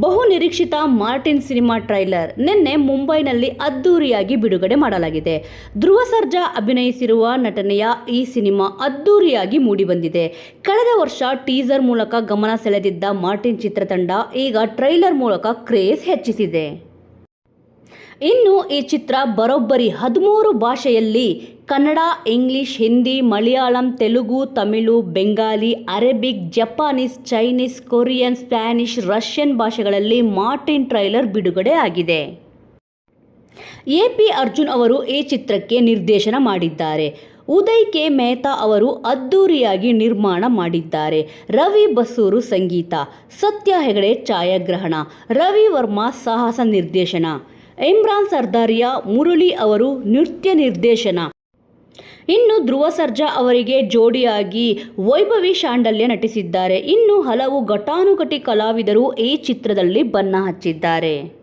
ಬಹು ನಿರೀಕ್ಷಿತ Martin cinema trailer ನಿನ್ನೆ ಮುಂಬೈನಲ್ಲಿ ಅದ್ದೂರಿಯಾಗಿ ಬಿಡುಗಡೆ ಮಾಡಲಾಗಿದೆ. ಧ್ರುವ ಸರ್ಜಾ ಅಭಿನಯಿಸಿರುವ ನಟನೆಯ ಈ ಸಿನಿಮಾ ಅದ್ದೂರಿಯಾಗಿ ಮೂಡಿಬಂದಿದೆ. ಕಳೆದ ವರ್ಷ ಟೀಸರ್ ಮೂಲಕ ಗಮನ ಸೆಳೆದಿದ್ದ ಮಾರ್ಟಿನ್ ಚಿತ್ರತಂಡ ಈಗ ಟ್ರೈಲರ್ ಮೂಲಕ ಕ್ರೇಜ್ ಹೆಚ್ಚಿಸಿದೆ. ಇನ್ನು ಈ ಚಿತ್ರ ಬರೋಬ್ಬರಿ ಹದಿಮೂರು ಭಾಷೆಯಲ್ಲಿ Kannada, English, Hindi, Malayalam, Telugu, Tamil, Bengali, Arabic, Japanese, Chinese, Korean, Spanish, Russian ಭಾಷೆಗಳಲ್ಲಿ ಮಾರ್ಟಿನ್ ಟ್ರೈಲರ್ ಬಿಡುಗಡೆ ಆಗಿದೆ. ಎ ಪಿ ಅರ್ಜುನ್ ಅವರು ಈ ಚಿತ್ರಕ್ಕೆ ನಿರ್ದೇಶನ ಮಾಡಿದ್ದಾರೆ. ಉದಯ್ ಕೆ. ಮೆಹ್ತಾ ಅವರು ಅದ್ದೂರಿಯಾಗಿ ನಿರ್ಮಾಣ ಮಾಡಿದ್ದಾರೆ. ರವಿ ಬಸೂರು ಸಂಗೀತ, ಸತ್ಯ ಹೆಗಡೆ ಛಾಯಾಗ್ರಹಣ, ರವಿ ವರ್ಮಾ ಸಾಹಸ ನಿರ್ದೇಶನ. ಇಮ್ರಾನ್ ಸರ್ದಾರಿಯಾ ಮುರುಳಿ ಅವರು ನೃತ್ಯ ನಿರ್ದೇಶನ. ಇನ್ನು ಧ್ರುವ ಸರ್ಜಾ ಅವರಿಗೆ ಜೋಡಿಯಾಗಿ ವೈಭವಿ ಶಾಂಡಲ್ಯ ನಟಿಸಿದ್ದಾರೆ. ಇನ್ನು ಹಲವು ಘಟಾನುಘಟಿ ಕಲಾವಿದರು ಈ ಚಿತ್ರದಲ್ಲಿ ಬಣ್ಣ ಹಚ್ಚಿದ್ದಾರೆ.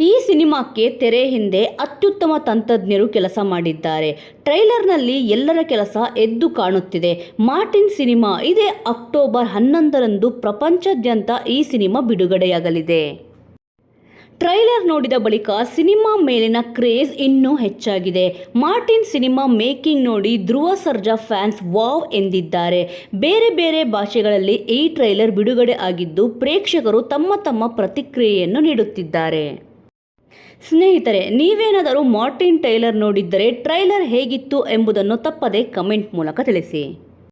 ಈ ಸಿನಿಮಾಕ್ಕೆ ತೆರೆ ಹಿಂದೆ ಅತ್ಯುತ್ತಮ ತಂತ್ರಜ್ಞರು ಕೆಲಸ ಮಾಡಿದ್ದಾರೆ. ಟ್ರೈಲರ್ನಲ್ಲಿ ಎಲ್ಲರ ಕೆಲಸ ಎದ್ದು ಕಾಣುತ್ತಿದೆ. ಮಾರ್ಟಿನ್ ಸಿನಿಮಾ ಇದೇ ಅಕ್ಟೋಬರ್ ಹನ್ನೊಂದರಂದು ಪ್ರಪಂಚಾದ್ಯಂತ ಈ ಸಿನಿಮಾ ಬಿಡುಗಡೆಯಾಗಲಿದೆ. ಟ್ರೈಲರ್ ನೋಡಿದ ಬಳಿಕ ಸಿನಿಮಾ ಮೇಲಿನ ಕ್ರೇಜ್ ಇನ್ನೂ ಹೆಚ್ಚಾಗಿದೆ. ಮಾರ್ಟಿನ್ ಸಿನಿಮಾ ಮೇಕಿಂಗ್ ನೋಡಿ ಧ್ರುವ ಸರ್ಜಾ ಫ್ಯಾನ್ಸ್ ವಾವ್ ಎಂದಿದ್ದಾರೆ. ಬೇರೆ ಬೇರೆ ಭಾಷೆಗಳಲ್ಲಿ ಈ ಟ್ರೈಲರ್ ಬಿಡುಗಡೆ ಆಗಿದ್ದು ಪ್ರೇಕ್ಷಕರು ತಮ್ಮ ತಮ್ಮ ಪ್ರತಿಕ್ರಿಯೆಯನ್ನು ನೀಡುತ್ತಿದ್ದಾರೆ. ಸ್ನೇಹಿತರೆ, ನೀವೇನಾದರೂ ಮಾರ್ಟಿನ್ ಟ್ರೈಲರ್ ನೋಡಿದ್ದರೆ ಟ್ರೈಲರ್ ಹೇಗಿತ್ತು ಎಂಬುದನ್ನು ತಪ್ಪದೆ ಕಮೆಂಟ್ ಮೂಲಕ ತಿಳಿಸಿ.